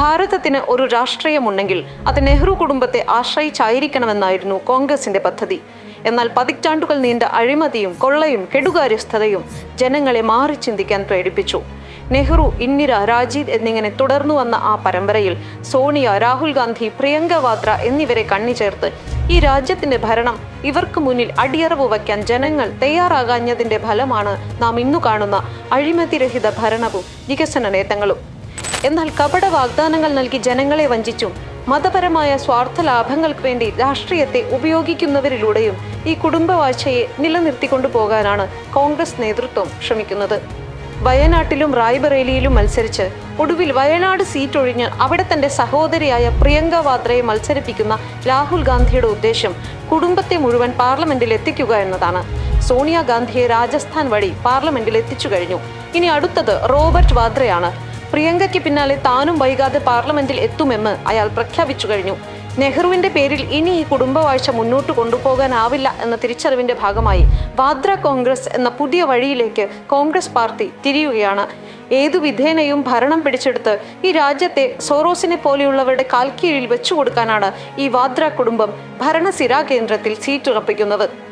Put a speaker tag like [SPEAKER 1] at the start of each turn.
[SPEAKER 1] ഭാരതത്തിന് ഒരു രാഷ്ട്രീയമുണ്ടെങ്കിൽ അത് നെഹ്റു കുടുംബത്തെ ആശ്രയിച്ചായിരിക്കണമെന്നായിരുന്നു കോൺഗ്രസിന്റെ പദ്ധതി. എന്നാൽ പതിറ്റാണ്ടുകൾ നീണ്ട അഴിമതിയും കൊള്ളയും കെടുകാര്യസ്ഥതയും ജനങ്ങളെ മാറി ചിന്തിക്കാൻ പ്രേരിപ്പിച്ചു. നെഹ്റു ഇന്ദിര രാജീവ് എന്നിങ്ങനെ തുടർന്നു വന്ന ആ പരമ്പരയിൽ സോണിയ രാഹുൽ ഗാന്ധി പ്രിയങ്ക വാദ്ര എന്നിവരെ കണ്ണിച്ചേർത്ത് ഈ രാജ്യത്തിന്റെ ഭരണം ഇവർക്ക് മുന്നിൽ അടിയറവ് വയ്ക്കാൻ ജനങ്ങൾ തയ്യാറാകാഞ്ഞതിന്റെ ഫലമാണ് നാം ഇന്നു കാണുന്ന അഴിമതിരഹിത ഭരണവും വികസന നേട്ടങ്ങളും. എന്നാൽ കപട വാഗ്ദാനങ്ങൾ നൽകി ജനങ്ങളെ വഞ്ചിച്ചും. മതപരമായ സ്വാർത്ഥ ലാഭങ്ങൾക്ക് വേണ്ടി രാഷ്ട്രീയത്തെ ഉപയോഗിക്കുന്നവരിലൂടെയും ഈ കുടുംബവാഴ്ചയെ നിലനിർത്തിക്കൊണ്ടു പോകാനാണ് കോൺഗ്രസ് നേതൃത്വം ശ്രമിക്കുന്നത്. വയനാട്ടിലും റായ്ബറേലിയിലും മത്സരിച്ച് ഒടുവിൽ വയനാട് സീറ്റ് ഒഴിഞ്ഞ് അവിടെ തന്റെ സഹോദരിയായ പ്രിയങ്ക വാദ്രയെ മത്സരിപ്പിക്കുന്ന രാഹുൽ ഗാന്ധിയുടെ ഉദ്ദേശം കുടുംബത്തെ മുഴുവൻ പാർലമെന്റിൽ എത്തിക്കുക എന്നതാണ്. സോണിയാഗാന്ധിയെ രാജസ്ഥാൻ വഴി പാർലമെന്റിൽ എത്തിച്ചു കഴിഞ്ഞു. ഇനി അടുത്തത് റോബർട്ട് വാദ്രയാണ്. പ്രിയങ്കയ്ക്ക് പിന്നാലെ താനും വൈകാതെ പാർലമെന്റിൽ എത്തുമെന്ന് അയാൾ പ്രഖ്യാപിച്ചു കഴിഞ്ഞു. നെഹ്റുവിന്റെ പേരിൽ ഇനി ഈ കുടുംബവാഴ്ച മുന്നോട്ട് കൊണ്ടുപോകാനാവില്ല എന്ന തിരിച്ചറിവിന്റെ ഭാഗമായി വാദ്ര കോൺഗ്രസ് എന്ന പുതിയ വഴിയിലേക്ക് കോൺഗ്രസ് പാർട്ടി തിരിയുകയാണ്. ഏതു വിധേനയും ഭരണം പിടിച്ചെടുത്ത് ഈ രാജ്യത്തെ സോറോസിനെ പോലെയുള്ളവരുടെ കാൽക്കീഴിൽ വെച്ചുകൊടുക്കാനാണ് ഈ വാദ്ര കുടുംബം ഭരണസിരാ കേന്ദ്രത്തിൽ സീറ്റുറപ്പിക്കുന്നത്.